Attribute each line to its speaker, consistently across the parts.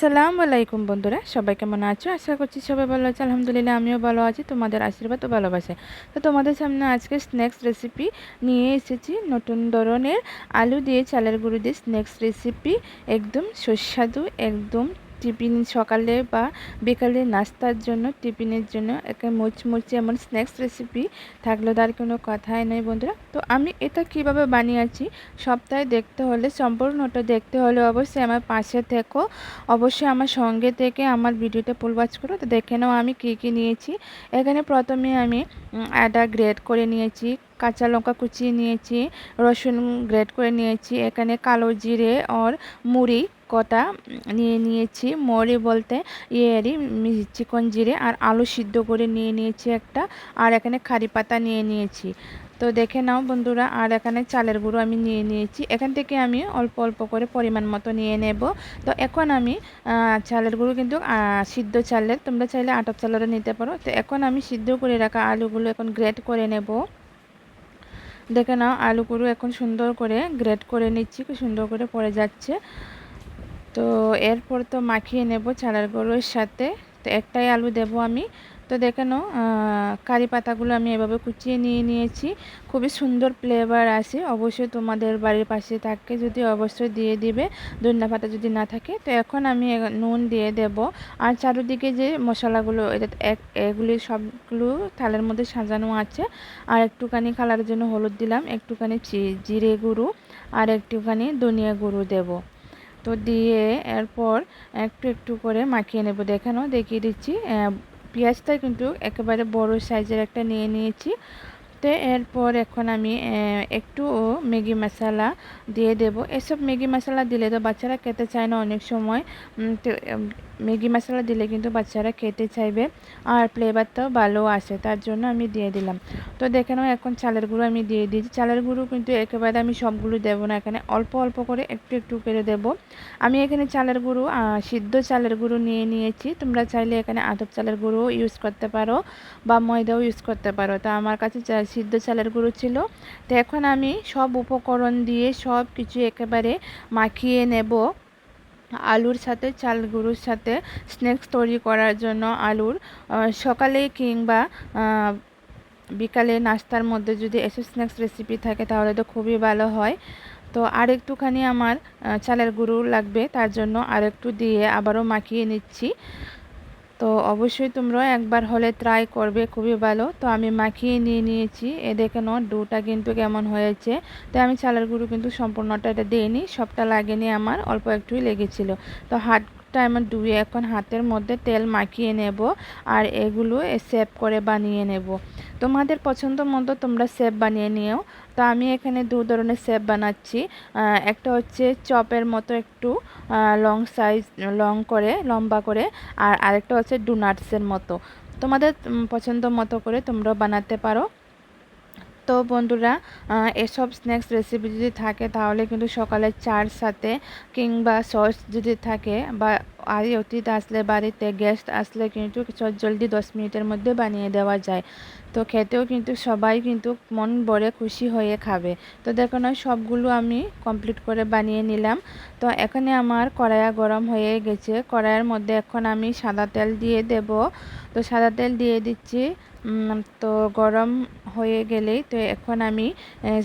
Speaker 1: সালাম আলাইকুম বন্ধুরা, সবাই কেমন আছো? আশা করছি সবাই ভালো আছে। আলহামদুলিল্লাহ আমিও ভালো আছি, তোমাদের আশীর্বাদ ও ভালোবাসে তো তোমাদের সামনে আজকে স্ন্যাক্স রেসিপি নিয়ে এসেছি। নতুন ধরনের আলু দিয়ে চালের গুঁড়ো দিয়ে স্ন্যাক্স রেসিপি একদম সুস্বাদু, একদম টিফিন সকালে বা বিকালে নাস্তার জন্য, টিফিনের জন্য একে মুচমুচে এমন স্ন্যাক্স রেসিপি থাকল, তার কোনো কথাই নেই বন্ধুরা। তো আমি এটা কীভাবে বানিয়েছি, সপ্তাহে দেখতে হলে, সম্পূর্ণটা দেখতে হলে অবশ্যই আমার পাশে থেকো। অবশ্যই আমার সঙ্গে থেকে আমার ভিডিওটা ফুল ওয়াচ করো। তো দেখে নাও আমি কী কী নিয়েছি। এখানে প্রথমে আমি আদা গ্রেড করে নিয়েছি, কাঁচা লঙ্কা কুচিয়ে নিয়েছি, রসুন গ্রেড করে নিয়েছি, এখানে কালো জিরে আর মুড়ি কটা নিয়ে নিয়েছি, মরি বলতে ইয়েরই চিকন জিরে আর আলু সিদ্ধ করে নিয়ে নিয়েছি একটা, আর এখানে খারি পাতা নিয়ে নিয়েছি। তো দেখে নাও বন্ধুরা, আর এখানে চালের গুঁড়ো আমি নিয়ে নিয়েছি। এখান থেকে আমি অল্প অল্প করে পরিমাণ মতো নিয়ে নেব। তো এখন আমি চালের গুঁড়ো কিন্তু সিদ্ধ চালের, তোমরা চাইলে আটক চালেরও নিতে পারো। তো এখন আমি সিদ্ধ করে রাখা আলুগুলো এখন গ্রেট করে নেব। দেখে নাও আলুগুলো এখন সুন্দর করে গ্রেট করে নিচ্ছি, খুব সুন্দর করে পড়ে যাচ্ছে। তো এরপর তো মাখিয়ে নেব চালের গুঁড়োর সাথে। তো একটাই আলু দেব আমি। তো দেখে নাও কারি পাতাগুলো আমি এভাবে কুচিয়ে নিয়ে নিয়েছি। খুবই সুন্দর ফ্লেভার আসে অবশ্যই তোমাদের বাড়ির পাশে থাকে, যদি অবশ্যই দিয়ে দিবে, ধনিয়া পাতা যদি না থাকে। তো এখন আমি নুন দিয়ে দেব। আর চারিদিকে যে মশলাগুলো, এটা এক, এগুলি সবগুলো থালের মধ্যে সাজানো আছে। আর একটুখানি কালারের জন্য হলুদ দিলাম, একটুখানি জিরে গুঁড়ো, আর একটুখানি ধনিয়া গুঁড়ো দেব। তো দিয়ে এরপর একটু একটু করে মাখিয়ে নেব। দেখানো, দেখিয়ে দিচ্ছি। পেঁয়াজটা কিন্তু একেবারে বড় সাইজের একটা নিয়ে নিয়েছি। তো এরপর এখন আমি একটু ম্যাগি মশলা দিয়ে দেব। এসব ম্যাগি মশলা দিলে তো বাচ্চারা খেতে চায় না অনেক সময়। ম্যাগি মশলা দিলে কিন্তু বাচ্চারা খেতে চাইবে আর ফ্লেভারটাও ভালো আসে, তার জন্য আমি দিয়ে দিলাম। তো দেখে নাও এখন চালের গুঁড়ো আমি দিয়ে দিয়েছি। চালের গুঁড়ো কিন্তু একেবারে আমি সবগুলো দেবো না, এখানে অল্প অল্প করে একটু একটু করে দেব। আমি এখানে চালের গুঁড়ো সিদ্ধ চালের গুঁড়ো নিয়ে নিয়েছি। তোমরা চাইলে এখানে আদব চালের গুঁড়ো ইউজ করতে পারো বা ময়দাও ইউজ করতে পারো। তা আমার কাছে সিদ্ধ চালের গুঁড়ো ছিল। তো এখন আমি সব উপকরণ দিয়ে সব কিছু একেবারে মাখিয়ে নেব। আলুর সাথে, চাল গুঁড়োর সাথে স্ন্যাক্স তৈরি করার জন্য আলুর সকালে কিংবা বিকালে নাস্তার মধ্যে যদি এসব স্ন্যাক্স রেসিপি থাকে তাহলে তো খুবই ভালো হয়। তো আর একটুখানি আমার চালের গুঁড়ো লাগবে তার জন্য আর একটু দিয়ে আবারও মাখিয়ে নিচ্ছি। তো অবশ্যই তোমরা একবার হলে ট্রাই করবে, খুবই ভালো। তো আমি মাখিয়ে নিয়ে নিয়েছি। এ দেখে নো ডোটা কিন্তু কেমন হয়েছে। তো আমি চালের গুঁড়ো কিন্তু সম্পূর্ণটা এটা দিইনি সবটা লাগেনি আমার অল্প একটুই লেগেছিল। তো হাতটা আমার ধুয়ে এখন হাতের মধ্যে তেল মাখিয়ে নেব আর এগুলো সেভ করে বানিয়ে নেব। তোমাদের পছন্দ মতো তোমরা সেপ বানিয়ে নিও। তো আমি এখানে দু ধরনের সেপ বানাচ্ছি। একটা হচ্ছে চপের মতো একটু লং সাইজ লং করে, লম্বা করে, আর আরেকটা হচ্ছে ডোনাটসের মতো। তোমাদের পছন্দ মতো করে তোমরা বানাতে পারো। তো বন্ধুরা এসব স্ন্যাক্স রেসিপি যদি থাকে তাহলে কিন্তু সকালে চার সাথে কিংবা সস যদি থাকে বা আর অতিথি আসলে, বাড়িতে গেস্ট আসলে কিন্তু জলদি দশ মিনিটের মধ্যে বানিয়ে দেওয়া যায়। তো খেতেও কিন্তু সবাই কিন্তু মন ভরে খুশি হয়ে খাবে। তো দেখো না, সবগুলো আমি কমপ্লিট করে বানিয়ে নিলাম। তো এখানে আমার কড়াইয়া গরম হয়ে গেছে। কড়াইয়ের মধ্যে এখন আমি সাদা তেল দিয়ে দেব। তো সাদা তেল দিয়ে দিচ্ছি। তো গরম হয়ে গেলেই তো এখন আমি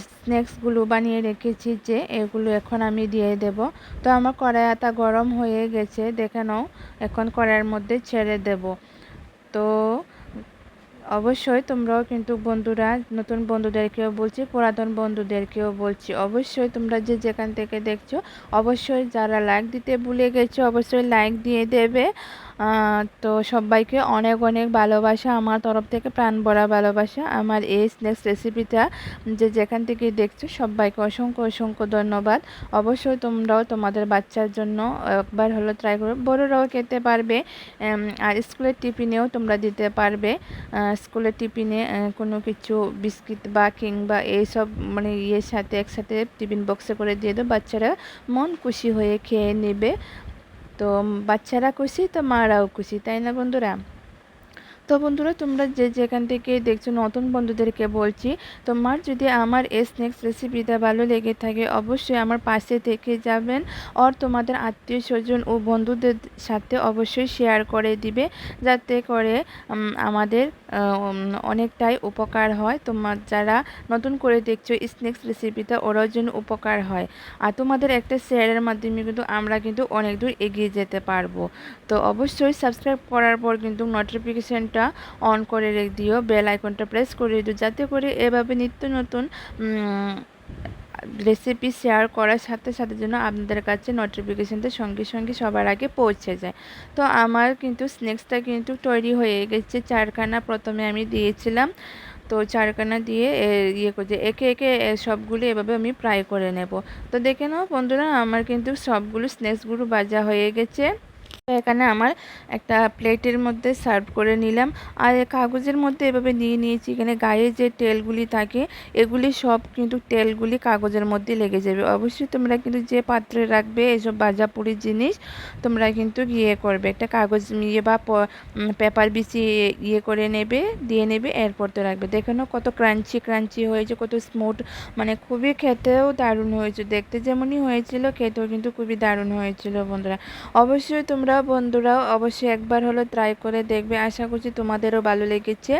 Speaker 1: স্ন্যাক্সগুলো বানিয়ে রেখেছি যে, এগুলো এখন আমি দিয়ে দেব। তো আমার কড়াইয়াটা গরম হয়ে গেছে। দেখে নাও এখন কড়াইয়ের মধ্যে ছেড়ে দেব। তো অবশ্যই তোমরাও কিন্তু বন্ধুরা, নতুন বন্ধুদেরকেও বলছি, পুরাতন বন্ধুদেরকেও বলছি, অবশ্যই তোমরা যে যেখান থেকে দেখছ, অবশ্যই যারা লাইক দিতে ভুলে গেছো, অবশ্যই লাইক দিয়ে দেবে। তো সবাইকে অনেক অনেক ভালোবাসা। আমার তরফ থেকে প্রাণ ভরা ভালোবাসা। আমার এই স্ন্যাক্স রেসিপিটা যে যেখান থেকে দেখছ, সবাইকে অসংখ্য অসংখ্য ধন্যবাদ। অবশ্যই তোমরাও তোমাদের বাচ্চার জন্য একবার হলো ট্রাই করো। বড়োরাও খেতে পারবে আর স্কুলের টিফিনেও তোমরা দিতে পারবে। স্কুলের টিফিনে কোনো কিছু বিস্কিট বা কিংবা এইসব মানে ইয়ের সাথে একসাথে টিফিন বক্সে করে দিয়ে দেবো বাচ্চারা মন খুশি হয়ে খেয়ে নেবে। তো বাচ্চারা খুশি তো মারাও খুশি তাই না বন্ধুরা? তো বন্ধুরা, তোমরা যে যেখান থেকে দেখছ নতুন বন্ধুদেরকে বলছি, তোমার যদি আমার এই স্ন্যাক্স রেসিপিটা ভালো লেগে থাকে, অবশ্যই আমার পাশে থেকে যাবেন আর তোমাদের আত্মীয় স্বজন ও বন্ধুদের সাথে অবশ্যই শেয়ার করে দিবে, যাতে করে আমাদের অনেকটাই উপকার হয়। তোমার যারা নতুন করে দেখছ স্ন্যাক্স রেসিপিটা ওরাও জন্য উপকার হয়। আর তোমাদের একটা শেয়ারের মাধ্যমে কিন্তু আমরা কিন্তু অনেক দূর এগিয়ে যেতে পারব। তো অবশ্যই সাবস্ক্রাইব করার পর কিন্তু নোটিফিকেশানটা আইকনটা অন করে রেখে দিও বেল আইকনটা প্রেস করে দিও, যাতে করে এভাবে নিত্য নতুন রেসিপি শেয়ার করার সাথে সাথে যেন আপনাদের কাছে নোটিফিকেশানটা সঙ্গে সঙ্গে সবার আগে পৌঁছে যায়। তো আমার কিন্তু স্ন্যাক্সটা কিন্তু তৈরি হয়ে গেছে। চারখানা প্রথমে আমি দিয়েছিলাম। তো চারখানা দিয়ে ইয়ে করছে একে একে সবগুলো এভাবে আমি ফ্রাই করে নেব। তো দেখে নাও বন্ধুরা, আমার কিন্তু সবগুলো স্ন্যাক্সগুলো বাজা হয়ে গেছে। এখানে আমার একটা প্লেটের মধ্যে সার্ভ করে নিলাম। আর কাগজের মধ্যে এভাবে নিয়ে নিয়েছি। এখানে গায়ে যে তেলগুলি থাকে, এগুলি সব কিন্তু তেলগুলি কাগজের মধ্যে লেগে যাবে। অবশ্যই তোমরা কিন্তু যে পাত্রে রাখবে এসব বাজাপুরির জিনিস, তোমরা কিন্তু ইয়ে করবে। একটা কাগজ ইয়ে বা পেপার বিছিয়ে ইয়ে করে নেবে, দিয়ে নেবে, এরপর তো রাখবে। দেখে কত ক্রাঞ্চি ক্রাঞ্চি হয়েছে, কত স্মুথ মানে খুবই খেতেও দারুণ হয়েছে। দেখতে যেমনই হয়েছিল, খেতেও কিন্তু খুবই দারুণ হয়েছিল বন্ধুরা। অবশ্যই তোমরা বন্ধুরাও অবশ্যই একবার হলো ট্রাই করে দেখবে। আশা করছি তোমাদেরও ভালো লেগেছে।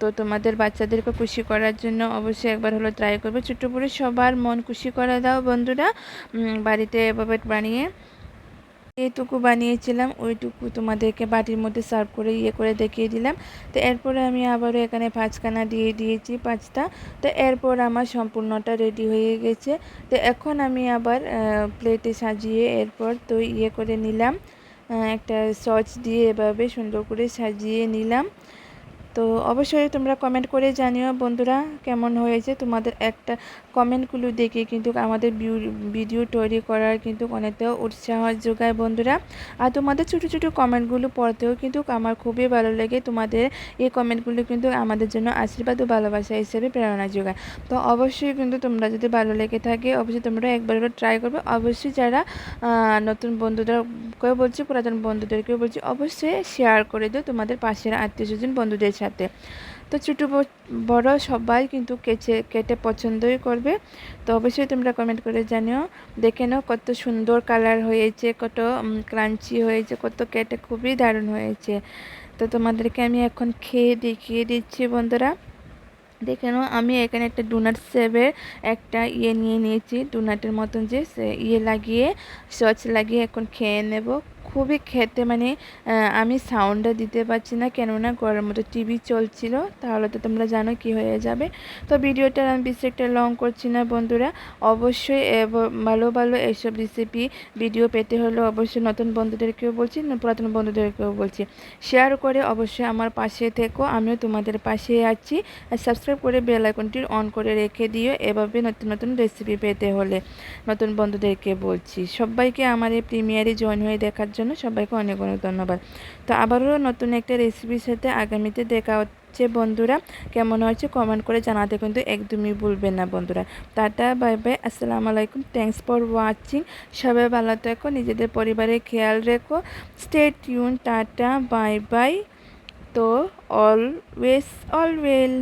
Speaker 1: তো তোমাদের বাচ্চাদেরকে খুশি করার জন্য অবশ্যই একবার হলো ট্রাই করবে। ছোট্ট করে সবার মন খুশি করে দাও বন্ধুরা। বাড়িতে এভাবে বানিয়ে এইটুকু বানিয়েছিলাম, ওইটুকু তোমাদেরকে বাটির মধ্যে সার্ভ করে ইয়ে করে দেখিয়ে দিলাম। তো এরপরে আমি আবারও এখানে পাঁচখানা দিয়ে দিয়েছি পাঁচটা। তো এরপর আমার সম্পূর্ণটা রেডি হয়ে গেছে। তো এখন আমি আবার প্লেটে সাজিয়ে এরপর তো ইয়ে করে নিলাম। একটা সচ দিয়ে এভাবে সুন্দর করে সাজিয়ে নিলাম। তো অবশ্যই তোমরা কমেন্ট করে জানিও বন্ধুরা, কেমন হয়েছে? তোমাদের একটা কমেন্টগুলো দেখে কিন্তু আমাদের ভিডিও তৈরি করার কিন্তু অনেকটা উৎসাহ যোগায় বন্ধুরা। আর তোমাদের ছোটো ছোটো কমেন্টগুলো পড়তেও কিন্তু আমার খুবই ভালো লাগে। তোমাদের এই কমেন্টগুলো কিন্তু আমাদের জন্য আশীর্বাদ ও ভালোবাসা হিসেবে প্রেরণা যোগায়। তো অবশ্যই কিন্তু তোমরা যদি ভালো লেগে থাকে, অবশ্যই তোমরা একবার ট্রাই করবে। অবশ্যই যারা নতুন বন্ধুদেরকেও বলছি, পুরাতন বন্ধুদেরকেও বলছি, অবশ্যই শেয়ার করে দিও তোমাদের পাশের আত্মীয় স্বজন বন্ধুদের সাথে। তো ছোটো বড় সবাই কিন্তু কেচে, কেটে পছন্দই করবে। তো অবশ্যই তোমরা কমেন্ট করে জানিও। দেখে নাও কত সুন্দর কালার হয়েছে, কত ক্রাঞ্চি হয়েছে, কত কেটে খুবই দারুণ হয়েছে। তো তোমাদেরকে আমি এখন খেয়ে দেখিয়ে দিচ্ছি বন্ধুরা। দেখে নাও আমি এখানে একটা ডোনাট সেভের একটা ইয়ে নিয়ে নিয়েছি। ডোনাটের মতন যে ইয়ে লাগিয়ে সচ লাগিয়ে এখন খেয়ে নেব। খুবই খেতে মানে আমি সাউন্ডটা দিতে পারছি না। কেননা ঘরের মতো টিভি চলছিল, তাহলে তো তোমরা জানো কি হয়ে যাবে। তো ভিডিওটা আমি বেশি একটা লং করছি না, বন্ধুরা। অবশ্যই ভালো ভালো এইসব রেসিপি ভিডিও পেতে হলে অবশ্যই নতুন বন্ধুদেরকেও বলছি পুরাতন বন্ধুদেরকেও বলছি। শেয়ার করে অবশ্যই আমার পাশে থেকো, আমিও তোমাদের পাশে আছি। আর সাবস্ক্রাইব করে বেল আইকনটি অন করে রেখে দিও, এভাবে নতুন নতুন রেসিপি পেতে হলে। নতুন বন্ধুদেরকে বলছি, সবাইকে আমার এই প্রিমিয়ারে জয়েন হয়ে দেখার জন্য সবাইকে অনেক অনেক ধন্যবাদ। তো আবারও নতুন একটা রেসিপির সাথে আগামীতে দেখা হচ্ছে বন্ধুরা। কেমন হয়েছে কমেন্ট করে জানাতে কিন্তু একদমই ভুলবেন না বন্ধুরা। টাটা বাই বাই আসসালামু আলাইকুম। থ্যাংকস ফর ওয়াচিং সবাই ভালো থেকো, নিজেদের পরিবারের খেয়াল রেখো। Stay tune tata bye bye তো অলওয়েজ অলওয়েল